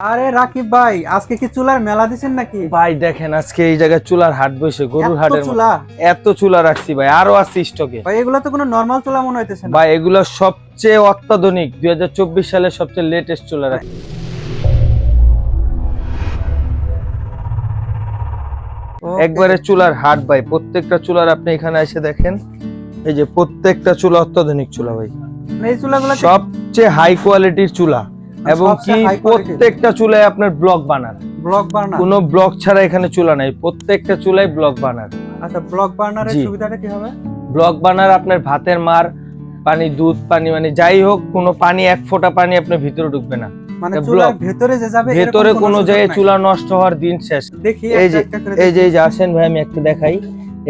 আরে রাকিব ভাই আজকে কি চুলার মেলা দিছেন নাকি? ভাই দেখেন আজকে এই জায়গায় চুলার হাট বসে গরুর হাটের চুলা? এত চুলা রাখছি ভাই আরও আছে স্টকে। ভাই এগুলো তো কোনো নরমাল চুলা মনে হইতেছে না। ভাই এগুলো সবচেয়ে অত্যাধুনিক দুই সালে সবচেয়ে লেটেস্ট চুলা রাখছি। একবারে চুলার হাট ভাই প্রত্যেকটা চুলার আপনি এখানে এসে দেখেন। এই যে প্রত্যেকটা চুলা অত্যাধুনিক চুলা ভাই। মানে এই চুলাগুলো সবচেয়ে হাই কোয়ালিটির চুলা। এবং কি quality। প্রত্যেকটা চুলায় আপনার ব্লক বানার ব্লক বার্নার কোনো ব্লক ছাড়া এখানে চুলা নাই প্রত্যেকটা চুলায় ব্লক বানার আচ্ছা ব্লক বার্নারের সুবিধাটা কি হবে? ব্লক বানার আপনার ভাতের মার পানি দুধ পানি মানে যাই হোক কোনো পানি এক ফোঁটা পানি আপনার ভিতরে ঢুকবে না। মানে চুলার ভেতরে যে যাবে ভেতরে কোনো জায়গায় চুলা নষ্ট হওয়ার দিন শেষ। দেখি এই যে এই যে আসেন ভাই আমি একটা দেখাই।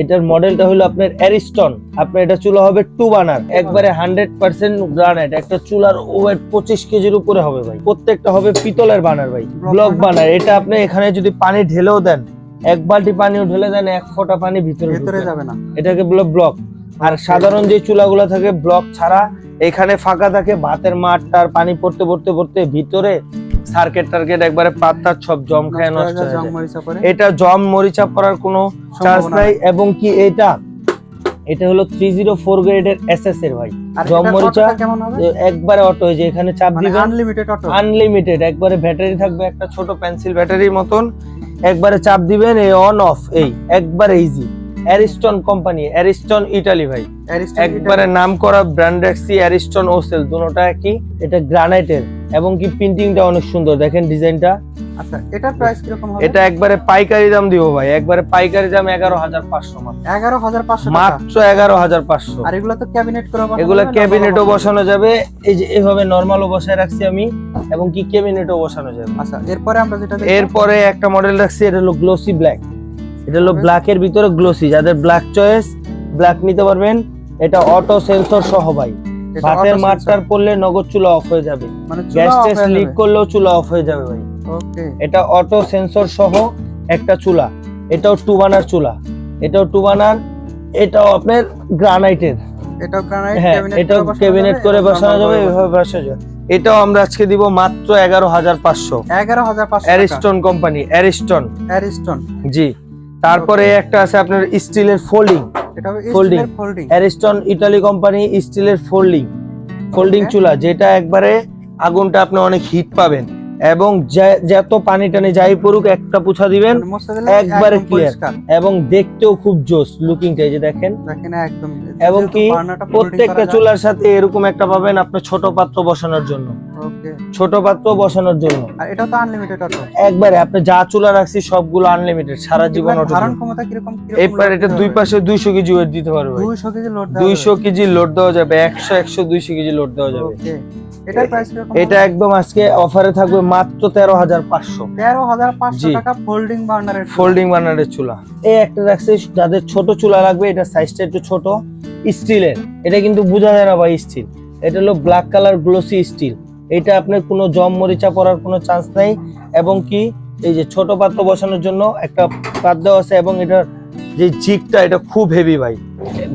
এটার মডেলটা হলো আপনার অ্যারিস্টন আপনার এটা চুলা হবে টু বানার একবারে হান্ড্রেড পার্সেন্ট গ্রানাইট একটা চুলার ওয়েট পঁচিশ কেজির উপরে হবে ভাই। প্রত্যেকটা হবে পিতলের বানার ভাই। ব্লক বানার এটা আপনি এখানে যদি পানি ঢেলেও দেন এক বালতি পানিও ঢেলে দেন এক ফোঁটা পানি ভিতরে ভিতরে যাবে। না। এটাকে বলে ব্লক আর সাধারণ যে চুলাগুলো থাকে ব্লক ছাড়া এখানে ফাঁকা থাকে। ভাতের মাঠটার পানি পড়তে পড়তে পড়তে ভিতরে সার্কেট টার্কেট একবারে পাতার সব জম খায় নষ্ট এটা জম মরিচা পড়ার কোনো চান্স নাই। এবং কি এটা? এটা হলো থ্রি জিরো ফোর গ্রেডের এস এস এর ভাই। আর জং এটার মরিচা একবারে অটো যে এখানে চাপ মানে দিবেন। Unlimited auto? আনলিমিটেড একবারে ব্যাটারি থাকবে একটা ছোট পেন্সিল ব্যাটারির মতন। একবারে চাপ দিবেন এই অন অফ এই। একবারে easy Ariston company Ariston Italy ভাই। একবারে নাম করা ব্র্যান্ড রাখছি অ্যারিস্টন ওসেল দুটোটা কি এটা গ্রানাইটের এবং কি প্রিন্টিংটা অনেক সুন্দর। দেখেন ডিজাইনটা। আচ্ছা এটার প্রাইস কীরকম হবে? এটা একবারে পাইকারি দাম দিব ভাই। একবারে পাইকারি দাম মাত্র। মাত্র আর এগুলো তো ক্যাবিনেট করে এগুলো ক্যাবিনেটও বসানো যাবে। এই যে এভাবে নর্মালও বসায় রাখছি আমি এবং কি ক্যাবিনেটও বসানো যাবে। আচ্ছা এরপরে আমরা যেটা এরপরে একটা মডেল রাখছি এটা হলো গ্লোসি ব্ল্যাক এটা হলো ব্ল্যাকের ভিতরে গ্লোসি যাদের ব্ল্যাক চয়েস ব্ল্যাক নিতে পারবেন এটা অটো সেন্সর সহ ভাই। এটা ভাতের মাঠটার পড়লে নগদ চুলা অফ হয়ে যাবে। মানে গ্যাস টেস লিক করলেও চুলা অফ হয়ে যাবে ভাই। ওকে এটা অটো সেন্সর সহ একটা চুলা। এটাও টু বানার চুলা। এটাও টু বানার এটাও আপনার গ্রানাইটের এটাও গ্রানাইট হ্যাঁ ক্যাবিনেট এটাও ক্যাবিনেট করে বসানো যাবে এভাবে বসানো যাবে। এটাও আমরা আজকে দিব মাত্র এগারো হাজার পাঁচশো। এগারো হাজার পাঁচশো অ্যারিস্টন কোম্পানি অ্যারিস্টন অ্যারিস্টন জি। তারপরে একটা আছে আপনার স্টিলের ফোল্ডিং এটা ফোল্ডিং অ্যারিস্টন ইটালি কোম্পানি স্টিলের ফোল্ডিং ফোল্ডিং চুলা যেটা একবারে আগুনটা আপনি অনেক হিট পাবেন। এবং যত পানি টানি যাই পড়ুক একটা পুছা দিবেন একবারে clear। এবং দেখতেও খুব জোস লুকিংটা যে দেখেন। একদম এবং কি প্রত্যেকটা চুলার সাথে এরকম একটা পাবেন আপনার ছোট পাত্র বসানোর জন্য। ছোট পাত্র বসানোর জন্য। আর এটা তো আনলিমিটেড অটো একবারে আপনি যা চুলা রাখছি সবগুলো আনলিমিটেড সারা জীবন অটো ধারণ ক্ষমতা কীরকম এবার এটা দুই পাশে দুইশো কেজি ওয়েট দিতে পারবে 200 কেজি লোড দুইশো কেজি লোড দেওয়া যাবে একশো একশো দুইশো কেজি লোড দেওয়া যাবে। এটা একদম আজকে অফারে থাকবে মাত্র তেরো হাজার পাঁচশো। 13500 জি। টাকা ফোল্ডিং বার্নারের ফোল্ডিং বার্নারের চুলা। এই একটা রাখছে যাদের ছোট চুলা লাগবে এটা সাইজটা একটু ছোট স্টিলের এটা কিন্তু বোঝা যায় না ভাই স্টিল এটা হলো ব্ল্যাক কালার গ্লোসি স্টিল এটা আপনার কোনো জম মরিচা পড়ার কোনো চান্স নাই। এবং কি এই যে ছোট পাত্র বসানোর জন্য একটা পাত্র দেওয়া আছে এবং এটার যে জিগটা এটা খুব হেভি ভাই।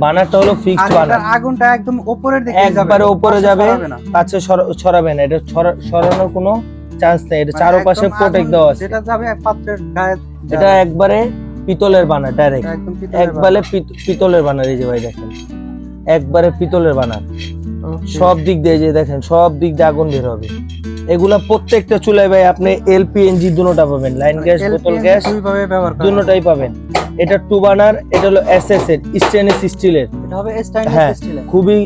বানারটা হলো ফিক্সড বানার আগুনটা একদম উপরের দিকে যাবে একবারে উপরে যাবে। কাছে ছড়াবে না এটা ছড়া- ছড়ানোর কোনো চান্স নেই এটা মানে চারপাশে প্রোটেক্ট দেওয়া আছে। যেটা যাবে পাত্রের গায়ে এটা একবারে পিতলের বানার ডাইরেক্ট একবারে পিতলের বানার এই যে ভাই দেখেন। একবারে পিতলের বানার। সব দিক দিয়ে যে দেখেন সব দিক দিয়ে আগুন বের হবে। এগুলা প্রত্যেকটা চুলায় ভাই আপনি এলপিএনজি দুটোটা পাবেন। লাইন গ্যাস বোতল গ্যাস দুটোটাই পাবেন। এটা টু বানার এটা হলো এসএস এর স্টেনলেস স্টিলের। এটা হবে স্টেইনলেস হ্যাঁ। স্টিলের খুবই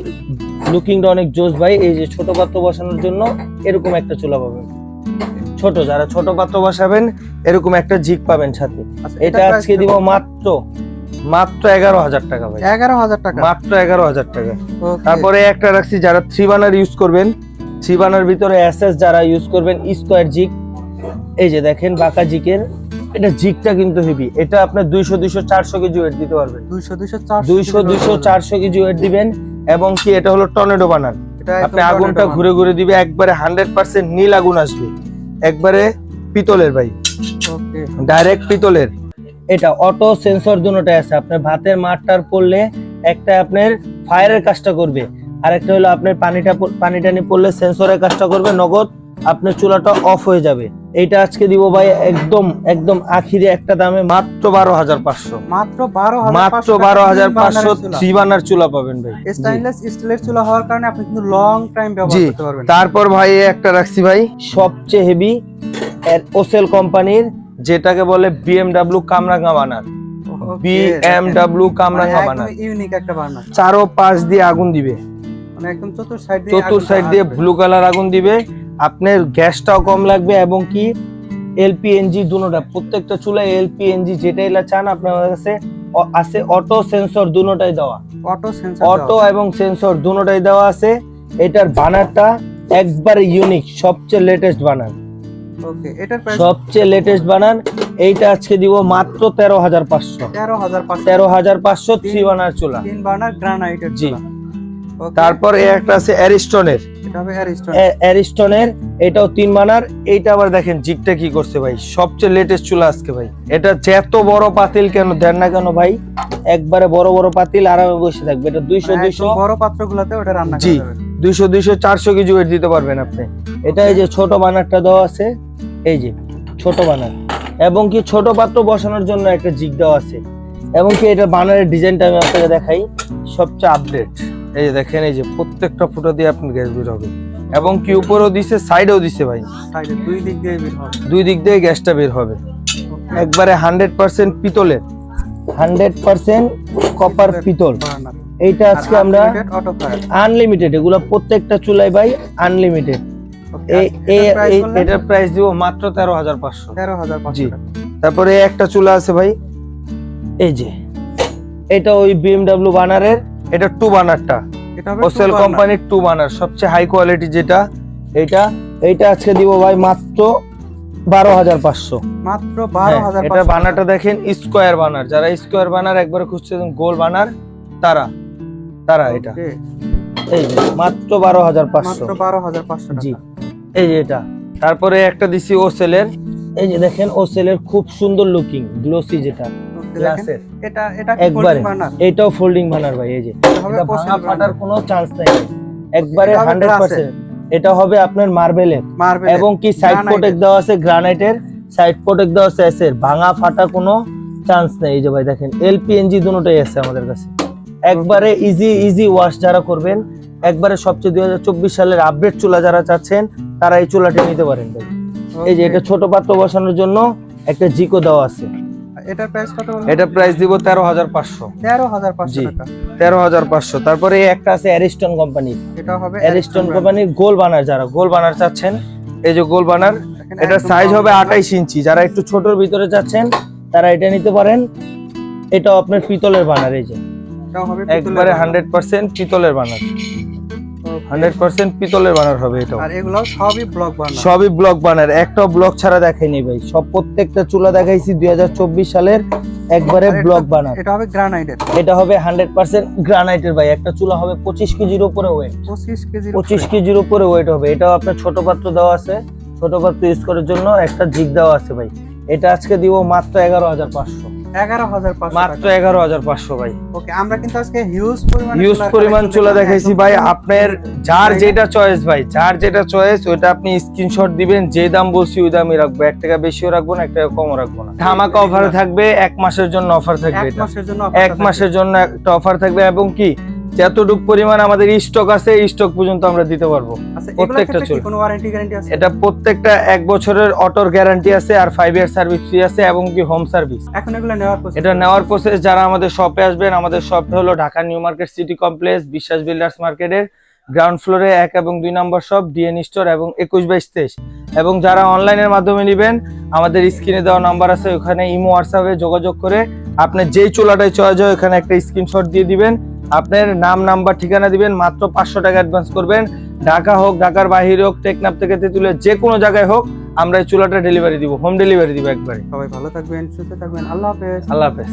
লুকিংটা অনেক জোস ভাই। এই যে ছোট পাত্র বসানোর জন্য এরকম একটা চুলা পাবেন। ছোট যারা ছোট পাত্র বসাবেন এরকম একটা জিগ পাবেন সাথে। আচ্ছা, এটা আজকে দিব মাত্র মাত্র এগারো হাজার টাকা ভাই। 11000 টাকা? মাত্র এগারো হাজার টাকা। তারপরে একটা রাখছি যারা থ্রি বানার ইউজ করবেন থ্রি বানার ভিতরে এসএস যারা ইউজ করবেন স্কোয়ার জিক এই যে দেখেন বাঁকা জিকের এটা জিকটা কিন্তু হেভি এটা আপনার দুইশো দুইশো চারশো কেজি ওয়েট দিতে পারবেন। 200 200 400 দুইশো দুইশো চারশো কেজি ওয়েট দিবেন এবং কি এটা হলো টর্নেডো বানান। এটা আপনি আগুনটা ঘুরে ঘুরে দিবে একবারে হান্ড্রেড পার্সেন্ট নীল আগুন আসবে। একবারে পিতলের ভাই। ওকে ডাইরেক্ট পিতলের। এটা অটো সেন্সর দুটোটাই আছে। আপনার ভাতের মাঠটার পড়লে একটা আপনার ফায়ারের কাজটা করবে। আর একটা হলো আপনার পানিটা পানি টানি পড়লে সেন্সরের কাজটা করবে নগদ আপনার চুলাটা অফ হয়ে যাবে। এইটা আজকে দিব ভাই একদম একদম আখিরে একটা দামে মাত্র বারো হাজার পাঁচশো। মাত্র বারো হাজার মাত্র বারো হাজার পাঁচশো থ্রি বার্নার চুলা পাবেন ভাই। জি। স্টেনলেস স্টিলের চুলা হওয়ার কারণে আপনি কিন্তু লং টাইম ব্যবহার করতে পারবেন। তারপর ভাই একটা রাখছি ভাই সবচেয়ে হেভি ওসেল কোম্পানির যেটাকে বলে বিএমডাব্লিউ কামরাঙ্গা বানার বিএমডাব্লিউ কামরাঙ্গা বানার ইউনিক একটা বার্নার চারো পাঁচ দিয়ে আগুন দিবে। মানে একদম চতুর সাইড দিয়ে চতুর সাইড দিয়ে ব্লু কালার আগুন দিবে। আপনার গ্যাসটাও কম লাগবে এবং কি এলপিএনজি দুটোটা প্রত্যেকটা চুলায় এলপিএনজি যেটাই চান আপনার কাছে আছে অটো সেন্সর দুটোটাই দেওয়া। অটো সেন্সর অটো এবং সেন্সর দুটোটাই দেওয়া আছে। এটার বানারটা একবারে ইউনিক সবচেয়ে লেটেস্ট বানার ওকে এটার প্রাইস সবচেয়ে লেটেস্ট বানান এইটা আজকে দিব মাত্র তেরো হাজার পাঁচশো। তেরো হাজার পাঁচশো। তেরো হাজার পাঁচশো থ্রি বানার চুলা। তিন বার্নার গ্রানাইটের জি। চুলা। তারপর একটা আছে অ্যারিস্টনের। অ্যারিস্টনের এটাও তিন বানার এইটা আবার দেখেন জিগটা কি করছে ভাই। সবচেয়ে লেটেস্ট চুলা আজকে ভাই। এটা যত বড় পাতিল কেন দেন না কেন ভাই? একবারে বড় বড় পাতিল আরামে বসে থাকবে। এটা দুইশো মানে দুইশো একদম বড় পাত্রগুলোতে ওটা রান্না জি। দুইশো দুইশো চারশো কেজি ওয়েট দিতে পারবেন আপনি। এটা এই যে ছোট বানারটা দেওয়া আছে এই যে ছোট বানার। এবং কি ছোট পাত্র বসানোর জন্য একটা জিগ দেওয়া আছে। এবং কি এটা বানারের ডিজাইনটা আমি আপনাকে দেখাই সবচেয়ে আপডেট এই যে দেখেন এই যে প্রত্যেকটা ফুটো দিয়ে আপনার গ্যাস বের হবে। এবং কি উপরেও দিছে সাইডেও দিছে ভাই। সাইডে দুই দিক দিয়ে বের হবে। দুই দিক দিয়ে গ্যাসটা বের হবে। একবারে হান্ড্রেড পার্সেন্ট পিতলের। হান্ড্রেড পার্সেন্ট কপার পিতল। এইটা আজকে আমরা আনলিমিটেড এগুলো প্রত্যেকটা চুলাই ভাই আনলিমিটেড এটার প্রাইস দিব মাত্র তেরো হাজার পাঁচশো। তেরো হাজার জি। তারপরে একটা চুলা আছে ভাই। এই যে। এটা ওই বিএমডাব্লিউ বানারের এটা টু। বানারটা ওসেল কোম্পানির টু বানার সবচেয়ে হাই কোয়ালিটি যেটা এটা এইটা আজকে দিব ভাই মাত্র বারো হাজার পাঁচশো। মাত্র বারো হাজার হ্যাঁ, এটা বানারটা দেখেন স্কোয়ার বানার যারা স্কোয়ার বানার একবার খুঁজছেন গোল বানার তারা তারা এটা। এই যে মাত্র বারো হাজার পাঁচশো। মাত্র বারো হাজার পাঁচশো জি এই যে এটা। তারপরে একটা দিছি ও সেলের এই যে দেখেন ওসেলের খুব সুন্দর লুকিং গ্লোসি যেটা। গ্লাসের। এটা এটা একবারে। এটাও ফোল্ডিং বানার ভাই এই যে। এটা ভাঙা ফাটার কোনো চান্স নাই একবারে এটা হবে হান্ড্রেড পার্সেন্ট এটা হবে আপনার মার্বেলের মার্বেল এবং কি সাইড প্রোটেক্ট দেওয়া আছে? গ্রানাইটের সাইড প্রোটেক্ট দেওয়া আছে এসের ভাঙা ফাটা কোনো চান্স নেই। এই যে ভাই দেখেন এলপিএনজি দুটোই আছে আমাদের কাছে। একবারে ইজি ইজি ওয়াশ যারা করবেন একবারে সবচেয়ে দুই হাজার চব্বিশ সালের আপডেট চুলা যারা চাচ্ছেন তারা এই চুলাটি নিতে পারেন ভাই। এই যে এটা ছোট পাত্র বসানোর জন্য একটা জিকো দেওয়া আছে। এটার প্রাইস কত বলুন? এটা প্রাইস দিব তেরো হাজার পাঁচশো তেরো হাজার পাঁচশো জি। টাকা তেরো হাজার পাঁচশো তারপরে একটা আছে অ্যারিস্টন কোম্পানি এটা হবে অ্যারিস্টন কোম্পানির গোল বানার যারা গোল বানার চাচ্ছেন এই যে গোল বানার একদম সাইজ হবে দামে। আঠাইশ ইঞ্চি যারা একটু ছোটর ভিতরে চাচ্ছেন তারা এটা নিতে পারেন এটাও আপনার পিতলের বানার এই যে একবারে। হান্ড্রেড পার্সেন্ট পিতলের বানার হান্ড্রেড পার্সেন্ট পিতলের বানার হবে এটাও। আর এগুলো সবই ব্লক বার্নার সবই ব্লক বানার। একটাও ব্লক ছাড়া দেখাইনি ভাই। সব প্রত্যেকটা চুলা দেখাইছি দুই হাজার চব্বিশ সালের একবারে ব্লক বানার। এটা হবে গ্রানাইটের এটা হবে হান্ড্রেড পার্সেন্ট গ্রানাইটের ভাই। একটা চুলা হবে পঁচিশ কেজির উপরে ওয়েট পঁচিশ কেজি পঁচিশ কেজির উপরে ওয়েট হবে। এটাও আপনার ছোট পাত্র দেওয়া আছে। ছোট পাত্র ইউজ করার জন্য একটা জিগ দেওয়া আছে ভাই। এটা আজকে দিব মাত্র এগারো হাজার পাঁচশো। এগারো হাজার মাত্র এগারো হাজার পাঁচশো ভাই। ওকে আমরা কিন্তু আজকে হিউজ পরিমাণ ইউজ পরিমাণ চুলা দেখাইছি ভাই আপনার যার যেটা চয়েস ভাই যার যেটা চয়েস ওইটা আপনি স্ক্রিনশট দিবেন যে দাম বলছি ওই দামই রাখব। এক টাকা বেশিও রাখব না এক টাকা কমও রাখব না। ধামাকা অফার থাকবে এক মাসের জন্য অফার থাকবে এক মাসের জন্য একটা অফার থাকবে এবং কি? যতটুকু পরিমাণ আমাদের স্টক আছে স্টক পর্যন্ত আমরা দিতে পারব। প্রত্যেকটা প্রত্যেকটা চুল। এটা প্রত্যেকটা এক বছরের অটোর গ্যারান্টি আছে আর ফাইভ ইয়ার সার্ভিস ফ্রি আছে এবং কি হোম সার্ভিস এখন এগুলো নেওয়ার এটা নেওয়ার প্রসেস যারা আমাদের শপে আসবেন আমাদের শপটা হলো Dhaka New Market City Complex Biswas Builders মার্কেটের গ্রাউন্ড ফ্লোরে এক এবং দুই নম্বর শপ ডিএন স্টোর এবং একুশ বাইশ তেইশ। এবং যারা অনলাইনের মাধ্যমে নেবেন আমাদের স্ক্রিনে দেওয়া নাম্বার আছে ওখানে ইমো হোয়াটসঅ্যাপে যোগাযোগ করে আপনার যেই চুলাটাই চয়েস হয় ওখানে একটা স্ক্রিনশট দিয়ে দিবেন। আপনার নাম নাম্বার ঠিকানা দিবেন মাত্র পাঁচশো টাকা অ্যাডভান্স করবেন। ঢাকা হোক ঢাকার বাহির হোক টেকনাপ থেকে তেঁতুলে যে কোনো জায়গায় হোক আমরা এই চুলাটা ডেলিভারি দিব হোম ডেলিভারি দিব একবারে। সবাই ভালো থাকবেন সুস্থ থাকবেন। আল্লাহ হাফেজ। আল্লাহ হাফেজ।